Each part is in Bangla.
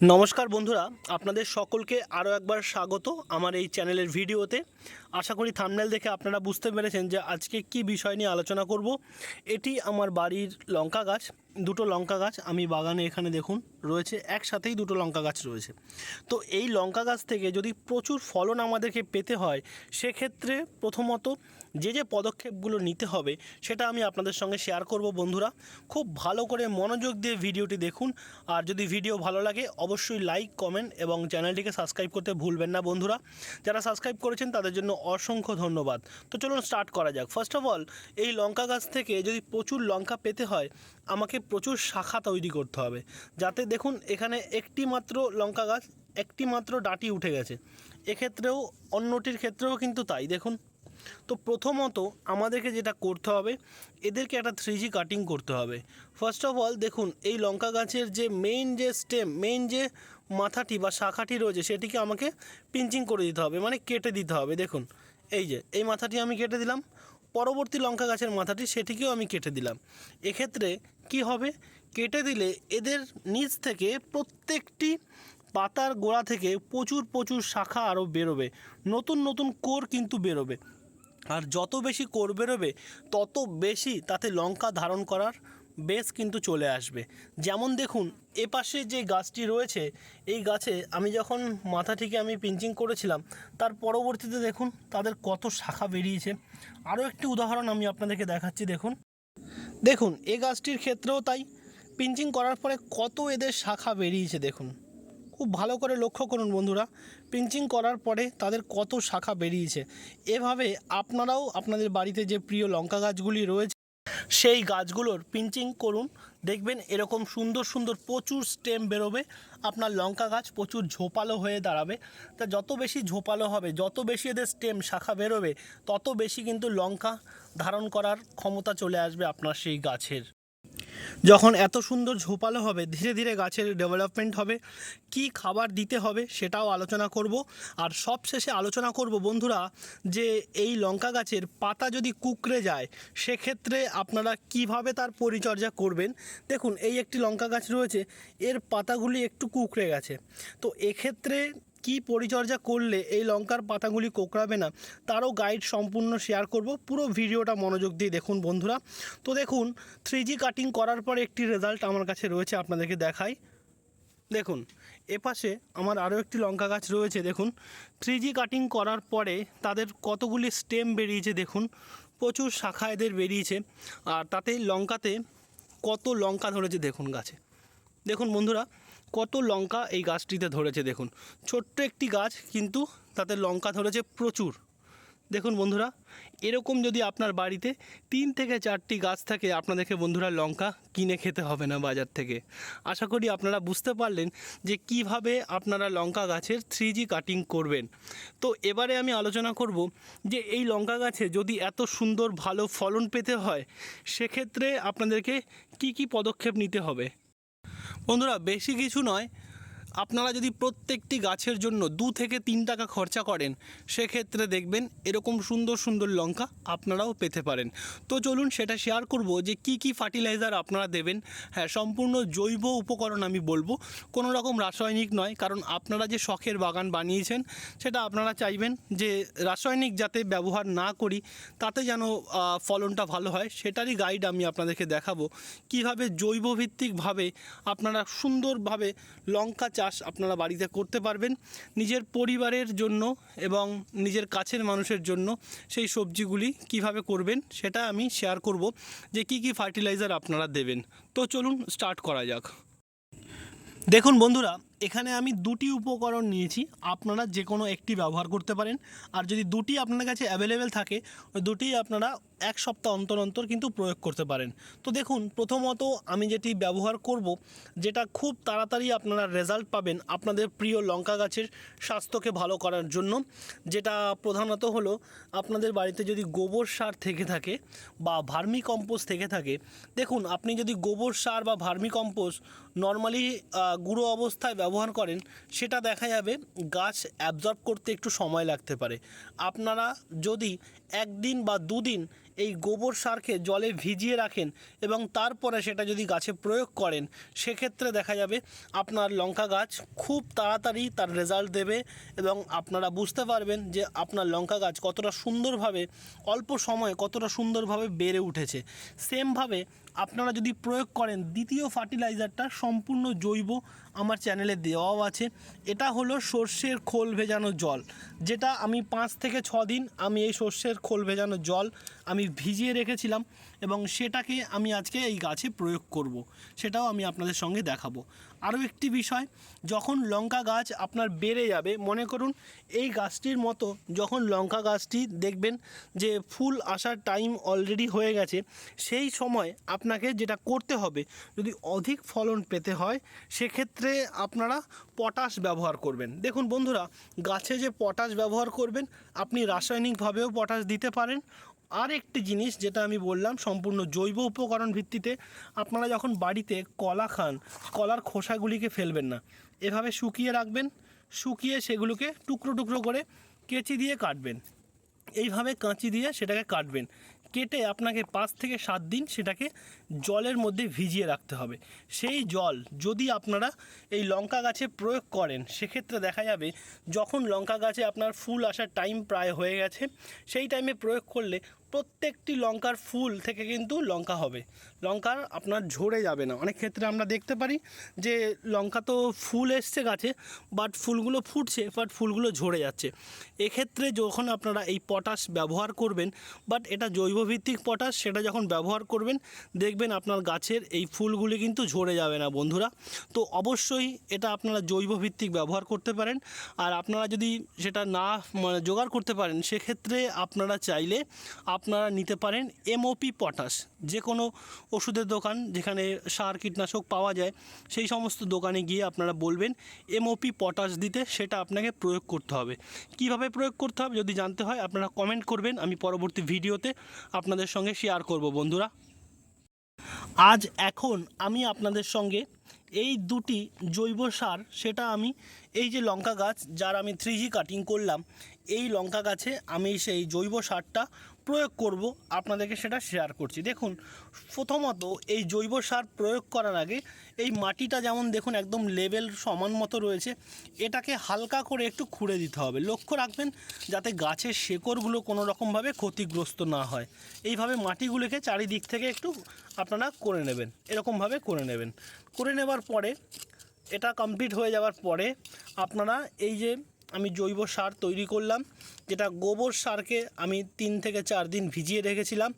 নমস্কার বন্ধুরা, আপনাদের সকলকে আরও একবার স্বাগত আমার এই চ্যানেলের ভিডিওতে। আশা করি থামনেল দেখে আপনারা বুঝতে পেরেছেন যে আজকে কি বিষয় নিয়ে আলোচনা করব। এটি আমার বাড়ির লঙ্কা গাছ। দুটো লঙ্কা গাছ আমি বাগানে এখানে দেখুন রয়েছে, একসাথেই দুটো লঙ্কা গাছ রয়েছে। তো এই লঙ্কা গাছ থেকে যদি প্রচুর ফলন আমাদেরকে পেতে হয়, সেক্ষেত্রে প্রথমত যে যে পদক্ষেপগুলো নিতে হবে, সেটা আমি আপনাদের সঙ্গে শেয়ার করব বন্ধুরা। খুব ভালো করে মনোযোগ দিয়ে ভিডিওটি দেখুন। আর যদি ভিডিও ভালো লাগে, অবশ্যই লাইক কমেন্ট এবং চ্যানেলটিকে সাবস্ক্রাইব করতে ভুলবেন না বন্ধুরা। যারা সাবস্ক্রাইব করেছেন, তাদের জন্য অসংখ্য ধন্যবাদ। তো চলুন স্টার্ট করা যাক। ফার্স্ট অফ অল এই লঙ্কা গাছ থেকে যদি প্রচুর লঙ্কা পেতে হয়, আমাকে প্রচুর শাখা তৈরি করতে হবে। যাতে দেখুন, এখানে একটি মাত্র লঙ্কা গাছ, একটি মাত্র ডাঁটি উঠে গেছে। এক্ষেত্রেও, অন্যটির ক্ষেত্রেও কিন্তু তাই, দেখুন। তো প্রথমত আমাদেরকে যেটা করতে হবে, এদেরকে একটা থ্রি জি কাটিং করতে হবে। ফার্স্ট অফ অল দেখুন, এই লঙ্কা গাছের যে মেইন যে স্টেম মেইন যে মাথাটি বা শাখাটি রয়েছে, সেটিকে আমাকে পিঞ্চিং করে দিতে হবে মানে কেটে দিতে হবে, দেখুন। এই যে, এই মাথাটি আমি কেটে দিলাম। পরবর্তী লঙ্কা গাছের মাথাটি সেটিকেও আমি কেটে দিলাম। এক্ষেত্রে কি হবে? কেটে দিলে এদের নিচ থেকে প্রত্যেকটি পাতার গোড়া থেকে প্রচুর প্রচুর শাখা আরও বেরোবে। নতুন নতুন কোর কিন্তু বেরোবে। আর যত বেশি কোর বেরোবে, তত বেশি তাতে লঙ্কা ধারণ করার বেশ কিন্তু চলে আসবে। যেমন দেখুন, এপাশে যে গাছটি রয়েছে, এই গাছে আমি যখন মাথাটিকে আমি পিঞ্চিং করেছিলাম, তার পরবর্তীতে দেখুন, তাদের কত শাখা বেরিয়েছে। আরও একটি উদাহরণ আমি আপনাদেরকে দেখাচ্ছি, দেখুন। দেখুন, এ গাছটির ক্ষেত্রেও তাই পিঞ্চিং করার পরে কত এদের শাখা বেরিয়েছে, দেখুন। খুব ভালো করে লক্ষ্য করুন বন্ধুরা পিঞ্চিং করার পরে তাদের কত শাখা বেরিয়েছে। এভাবে আপনারাও আপনাদের বাড়িতে যে প্রিয় লঙ্কা গাছগুলি রয়েছে সেই গাছগুলোর পিঞ্চিং করুন। দেখবেন এরকম সুন্দর সুন্দর প্রচুর স্টেম বেরোবে। আপনার লঙ্কা গাছ প্রচুর ঝোপালো হয়ে দাঁড়াবে। তা যত বেশি ঝোপালো হবে, যত বেশি এদের স্টেম শাখা বেরোবে, তত বেশি কিন্তু লঙ্কা ধারণ করার ক্ষমতা চলে আসবে আপনার সেই গাছের। যখন এত সুন্দর ঝোপালো হবে, ধীরে ধীরে গাছের ডেভেলপমেন্ট হবে, কি খাবার দিতে হবে সেটাও আলোচনা করব। আর সবশেষে আলোচনা করব বন্ধুরা, যে এই লঙ্কা গাছের পাতা যদি কুকড়ে যায়, সেক্ষেত্রে আপনারা কীভাবে তার পরিচর্যা করবেন? দেখুন, এই একটি লঙ্কা গাছ রয়েছে, এর পাতাগুলি একটু কুকড়ে গেছে। তো এক্ষেত্রে কি পরিচর্যা করলে এই লঙ্কার পাতাগুলি কোকড়াবে না, তারও গাইড সম্পূর্ণ শেয়ার করব। পুরো ভিডিওটা মনোযোগ দিয়ে দেখুন বন্ধুরা। তো দেখুন থ্রি কাটিং করার পরে একটি রেজাল্ট আমার কাছে রয়েছে, আপনাদেরকে দেখাই। দেখুন, এপাশে আমার আরও একটি লঙ্কা গাছ রয়েছে, দেখুন। থ্রি কাটিং করার পরে তাদের কতগুলি স্টেম বেরিয়েছে, দেখুন। প্রচুর শাখা এদের বেরিয়েছে, আর তাতে লঙ্কাতে কত লঙ্কা ধরেছে, দেখুন গাছে। দেখুন বন্ধুরা কত লঙ্কা এই গাছটিতে ধরেছে দেখুন। ছোট্ট একটি গাছ কিন্তু তাতে লঙ্কা ধরেছে প্রচুর। দেখুন বন্ধুরা, এরকম যদি আপনার বাড়িতে তিন থেকে চারটি গাছ থাকে, আপনাদেরকে বন্ধুরা লঙ্কা কিনে খেতে হবে না বাজার থেকে। আশা করি আপনারা বুঝতে পারলেন যে কীভাবে আপনারা লঙ্কা গাছের থ্রি কাটিং করবেন। তো এবারে আমি আলোচনা করব যে এই লঙ্কা গাছে যদি এত সুন্দর ভালো ফলন পেতে হয়, সেক্ষেত্রে আপনাদেরকে কি কি পদক্ষেপ নিতে হবে? বন্ধুরা বেশি কিছু নয়। আপনারা যদি প্রত্যেকটি গাছের জন্য দু থেকে তিন টাকা খরচা করেন, সেক্ষেত্রে দেখবেন এরকম সুন্দর সুন্দর লঙ্কা আপনারাও পেতে পারেন। তো চলুন সেটা শেয়ার করব যে কি কি ফার্টিলাইজার আপনারা দেবেন। হ্যাঁ সম্পূর্ণ জৈব উপকরণ আমি বলব। কোনো রকম রাসায়নিক নয়, কারণ আপনারা যে শখের বাগান বানিয়েছেন, সেটা আপনারা চাইবেন যে রাসায়নিক যাতে ব্যবহার না করি, তাতে যেন ফলনটা ভালো হয়, সেটারই গাইড আমি আপনাদেরকে দেখাবো। কীভাবে জৈবভিত্তিকভাবে আপনারা সুন্দরভাবে লঙ্কা চাষ আপনারা বাড়িতে করতে পারবেন। নিজের পরিবারের জন্য এবং নিজের কাছের মানুষের জন্য সেই সবজিগুলি কীভাবে করবেন সেটা আমি শেয়ার করব যে কি কি ফার্টিলাইজার আপনারা দেবেন। তো চলুন স্টার্ট করা যাক। দেখুন বন্ধুরা এখানে আমি দুটি উপকরণ নিয়েছি। আপনারা যে কোনো একটি ব্যবহার করতে পারেন। আর যদি দুটি আপনার কাছে অ্যাভেলেবেল থাকে, ওই দুটি আপনারা এক সপ্তাহ অন্তর অন্তর কিন্তু প্রয়োগ করতে পারেন। তো দেখুন, প্রথমত আমি যেটি ব্যবহার করব, যেটা খুব তাড়াতাড়ি আপনারা রেজাল্ট পাবেন আপনাদের প্রিয় লঙ্কা গাছের স্বাস্থ্যকে ভালো করার জন্য। যেটা প্রধানত হলো, আপনাদের বাড়িতে যদি গোবর সার থেকে থাকে বা ভার্মি কম্পোস্ট থেকে থাকে, দেখুন, আপনি যদি গোবর সার বা ভার্মি কম্পোস্ট নর্মালি গুঁড়ো অবস্থায় করেন, সেটা দেখা যাবে গাছ অ্যাবজর্ব করতে একটু সময় লাগতে পারে। আপনারা যদি একদিন বা দুদিন এই গোবর সারকে জলে ভিজিয়ে রাখেন এবং তারপরে সেটা যদি গাছে প্রয়োগ করেন, সেক্ষেত্রে দেখা যাবে আপনার লঙ্কা গাছ খুব তাড়াতাড়ি তার রেজাল্ট দেবে এবং আপনারা বুঝতে পারবেন যে আপনার লঙ্কা গাছ কতটা সুন্দরভাবে, অল্প সময়ে কতটা সুন্দরভাবে বেড়ে উঠেছে। সেমভাবে আপনারা যদি প্রয়োগ করেন, দ্বিতীয় ফার্টিলাইজারটা সম্পূর্ণ জৈব আমার চ্যানেলে দেওয়াও আছে। এটা হলো সর্ষের খোল ভেজানো জল, যেটা আমি পাঁচ থেকে ছ দিন আমি এই সর্ষের খোল ভেজানো জল আমি ভিজিয়ে রেখেছিলাম এবং সেটাকে আমি আজকে এই গাছে প্রয়োগ করব। সেটাও আমি আপনাদের সঙ্গে দেখাবো আরও একটি বিষয়, যখন লঙ্কা গাছ আপনার বেড়ে যাবে, মনে করুন এই গাছটির মতো যখন লঙ্কা গাছটি দেখবেন যে ফুল আসার টাইম অলরেডি হয়ে গেছে, সেই সময় আপনাকে যেটা করতে হবে, যদি অধিক ফলন পেতে হয়, সেক্ষেত্রে আপনারা পটাশ ব্যবহার করবেন দেখুন বন্ধুরা, গাছে যে পটাশ ব্যবহার করবেন, আপনি রাসায়নিকভাবেও পটাশ দিতে পারেন আর একটি জিনিস যেটা আমি বললাম, সম্পূর্ণ জৈব উপকরণ ভিত্তিতে আপনারা যখন বাড়িতে কলা খান, কলার খোসাগুলিকে ফেলবেন না। এভাবে শুকিয়ে রাখবেন, শুকিয়ে সেগুলোকে টুকরো টুকরো করে কেচি দিয়ে কাটবেন। এইভাবে কাঁচি দিয়ে সেটাকে কাটবেন। কেটে আপনাকে পাঁচ থেকে সাত দিন সেটাকে জলের মধ্যে ভিজিয়ে রাখতে হবে। সেই জল যদি আপনারা এই লঙ্কা গাছে প্রয়োগ করেন, সেক্ষেত্রে দেখা যাবে যখন লঙ্কা গাছে আপনার ফুল আসার টাইম প্রায় হয়ে গেছে, সেই টাইমে প্রয়োগ করলে প্রত্যেকটি লঙ্কার ফুল থেকে কিন্তু লঙ্কা হবে। লঙ্কার আপনার ঝরে যাবে না। অনেক ক্ষেত্রে আমরা দেখতে পারি যে লঙ্কা তো ফুল এসছে গাছে বাট ফুলগুলো ফুটছে বাট ফুলগুলো ঝরে যাচ্ছে। এক্ষেত্রে যখন আপনারা এই পটাশ ব্যবহার করবেন বাট এটা জৈবভিত্তিক পটাশ, সেটা যখন ব্যবহার করবেন, দেখবেন আপনার গাছের এই ফুলগুলি কিন্তু ঝরে যাবে না বন্ধুরা। তো অবশ্যই এটা আপনারা জৈবভিত্তিক ব্যবহার করতে পারেন। আর আপনারা যদি সেটা না মানে জোগাড় করতে পারেন, সেক্ষেত্রে আপনারা চাইলে আপনারা নিতে পারেন এমওপি পটাশ যে কোনো ওষুধের দোকান যেখানে সার কীটনাশক পাওয়া যায়, সেই সমস্ত দোকানে গিয়ে আপনারা বলবেন এমওপি পটাশ দিতে, সেটা আপনাকে প্রয়োগ করতে হবে। কীভাবে প্রয়োগ করতে হবে যদি জানতে হয়, আপনারা কমেন্ট করবেন, আমি পরবর্তী ভিডিওতে আপনাদের সঙ্গে শেয়ার করব বন্ধুরা। আজ এখন আমি আপনাদের সঙ্গে এই দুটি জৈব সার, সেটা আমি এই যে লঙ্কা গাছ, যার আমি থ্রি কাটিং করলাম, এই লঙ্কা গাছে আমি সেই জৈব সারটা প্রয়োগ করব। আপনাদেরকে সেটা শেয়ার করছি। দেখুন, প্রথমত এই জৈব সার প্রয়োগ করার আগে এই মাটিটা যেমন দেখুন একদম লেভেল সমান মতো রয়েছে, এটাকে হালকা করে একটু খুঁড়ে দিতে হবে। লক্ষ্য রাখবেন, যাতে গাছের শেকড়গুলো কোনো রকমভাবে ক্ষতিগ্রস্ত না হয়। এইভাবে মাটিগুলোকে চারিদিক থেকে একটু আপনারা করে নেবেন, এরকমভাবে করে নেবেন। করে নেবার পরে এটা কমপ্লিট হয়ে যাওয়ার পরে আপনারা এই যে আমি জৈব সার তৈরি করলাম, যেটা গোবর সারকে আমি তিন থেকে চার দিন ভিজিয়ে রেখেছিলাম,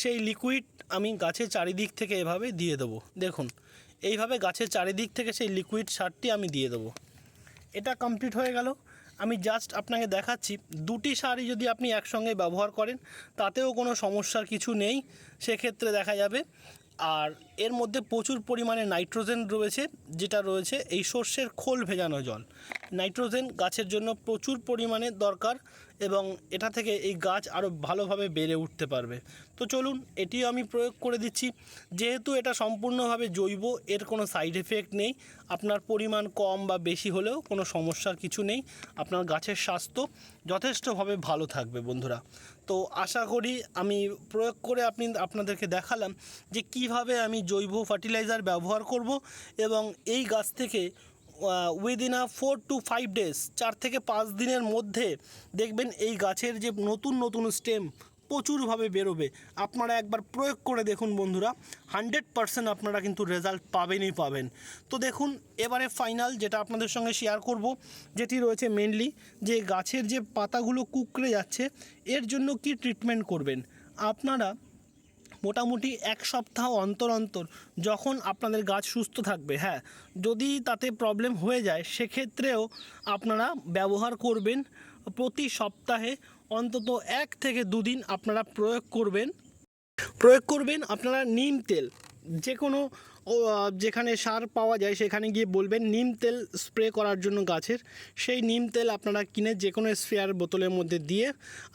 সেই লিকুইড আমি গাছের চারিদিক থেকে এভাবে দিয়ে দেবো। দেখুন, এইভাবে গাছের চারিদিক থেকে সেই লিকুইড সারটি আমি দিয়ে দেবো। এটা কমপ্লিট হয়ে গেল। আমি জাস্ট আপনাকে দেখাচ্ছি, দুটি শাড়ি যদি আপনি একসঙ্গে ব্যবহার করেন, তাতেও কোনো সমস্যার কিছু নেই। সেক্ষেত্রে দেখা যাবে আর এর মধ্যে প্রচুর পরিমাণে নাইট্রোজেন রয়েছে, যেটা রয়েছে এই সর্ষের খোল ভেজানো জল। নাইট্রোজেন গাছের জন্য প্রচুর পরিমাণে দরকার এবং এটা থেকে এই গাছ আরও ভালোভাবে বেড়ে উঠতে পারবে। তো চলুন, এটিও আমি প্রয়োগ করে দিচ্ছি। যেহেতু এটা সম্পূর্ণভাবে জৈব, এর কোনো সাইড এফেক্ট নেই। আপনার পরিমাণ কম বা বেশি হলেও কোনো সমস্যার কিছু নেই। আপনার গাছের স্বাস্থ্য যথেষ্টভাবে ভালো থাকবে, বন্ধুরা। তো আশা করি আমি প্রয়োগ করে আপনি আপনাদেরকে দেখালাম যে কীভাবে আমি জৈব ফার্টিলাইজার ব্যবহার করব এবং এই গাছ থেকে within a four to five days চার থেকে পাঁচ দিনের মধ্যে দেখবেন এই গাছের যে নতুন নতুন স্টেম প্রচুরভাবে বেরোবে। আপনারা একবার প্রয়োগ করে দেখুন বন্ধুরা, হান্ড্রেড পারসেন্ট আপনারা কিন্তু রেজাল্ট পাবেনই পাবেন। তো দেখুন, এবারে ফাইনাল যেটা আপনাদের সঙ্গে শেয়ার করব, যেটি রয়েছে মেনলি যে গাছের যে পাতাগুলো কুকড়ে যাচ্ছে, এর জন্য কি ট্রিটমেন্ট করবেন? আপনারা মোটামুটি এক সপ্তাহ অন্তর অন্তর যখন আপনাদের গাছ সুস্থ থাকবে হ্যাঁ যদি তাতে প্রবলেম হয়ে যায়, সেক্ষেত্রেও আপনারা ব্যবহার করবেন প্রতি সপ্তাহে অন্তত এক থেকে দুদিন আপনারা প্রয়োগ করবেন। প্রয়োগ করবেন আপনারা নিম তেল যে কোনো যেখানে সার পাওয়া যায় সেখানে গিয়ে বলবেন নিম তেল স্প্রে করার জন্য গাছের। সেই নিম তেল আপনারা কিনে যে কোনো স্প্রেয়ার বোতলের মধ্যে দিয়ে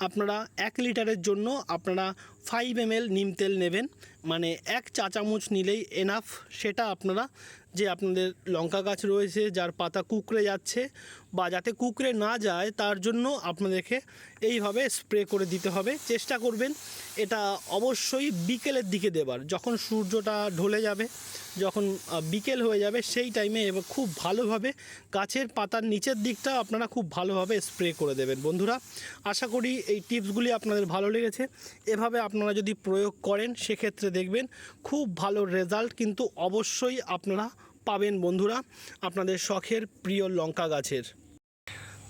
আপনারা এক লিটারের জন্য আপনারা ফাইভ এম এল নিম তেল নেবেন। মানে এক চা চামচ নিলেই এনাফ সেটা আপনারা, যে আপনাদের লঙ্কা গাছ রয়েছে, যার পাতা কুকড়ে যাচ্ছে বা যাতে কুকড়ে না যায়, তার জন্য আপনাদেরকে এইভাবে স্প্রে করে দিতে হবে। চেষ্টা করবেন এটা অবশ্যই বিকেলের দিকে দেবার। যখন সূর্যটা ঢলে যাবে, যখন বিকেল হয়ে যাবে, সেই টাইমে এবার খুব ভালোভাবে গাছের পাতার নিচের দিকটা আপনারা খুব ভালোভাবে স্প্রে করে দেবেন। বন্ধুরা, আশা করি এই টিপসগুলি আপনাদের ভালো লেগেছে। এভাবে আপনারা যদি প্রয়োগ করেন, সেক্ষেত্রে দেখবেন খুব ভালো রেজাল্ট কিন্তু অবশ্যই আপনারা পাবেন। বন্ধুরা, আপনাদের শখের প্রিয় লঙ্কা গাছের।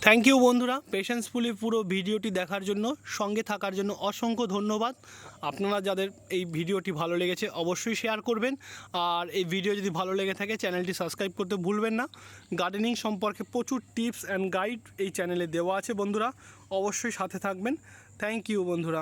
থ্যাংক ইউ বন্ধুরা। পেশেন্সফুলি পুরো ভিডিওটি দেখার জন্য, সঙ্গে থাকার জন্য অসংখ্য ধন্যবাদ। আপনারা যাদের এই ভিডিওটি ভালো লেগেছে, অবশ্যই শেয়ার করবেন। আর এই ভিডিও যদি ভালো লেগে থাকে চ্যানেলটি সাবস্ক্রাইব করতে ভুলবেন না। গার্ডেনিং সম্পর্কে প্রচুর টিপস অ্যান্ড গাইড এই চ্যানেলে দেওয়া আছে, বন্ধুরা। অবশ্যই সাথে থাকবেন। থ্যাংক ইউ বন্ধুরা।